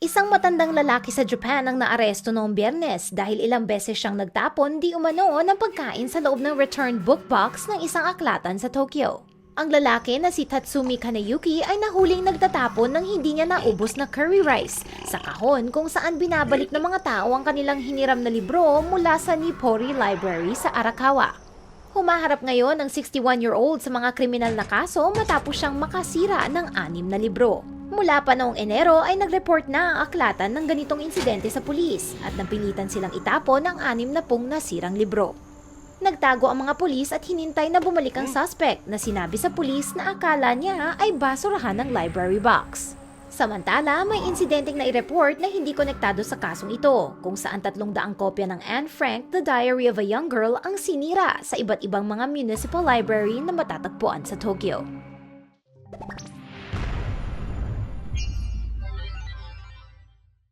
Isang matandang lalaki sa Japan ang naaresto noong biyernes dahil ilang beses siyang nagtapon di umano ng pagkain sa loob ng return book box ng isang aklatan sa Tokyo. Ang lalaki na si Tatsumi Kaneyuki ay nahuling nagtatapon ng hindi niya naubos na curry rice sa kahon kung saan binabalik ng mga tao ang kanilang hiniram na libro mula sa Nippori Library sa Arakawa. Humaharap ngayon ang 61-year-old sa mga kriminal na kaso matapos siyang makasira ng anim na libro. Mula pa noong Enero ay nag-report na ang aklatan ng ganitong insidente sa pulis at napilitan silang itapon ang anim na pong nasirang libro. Nagtago ang mga pulis at hinintay na bumalik ang suspect na sinabi sa pulis na akala niya ay basurahan ng library box. Samantala, may insidenteng na i-report na hindi konektado sa kasong ito, kung saan tatlong daang kopya ng Anne Frank, The Diary of a Young Girl ang sinira sa iba't ibang mga municipal library na matatagpuan sa Tokyo.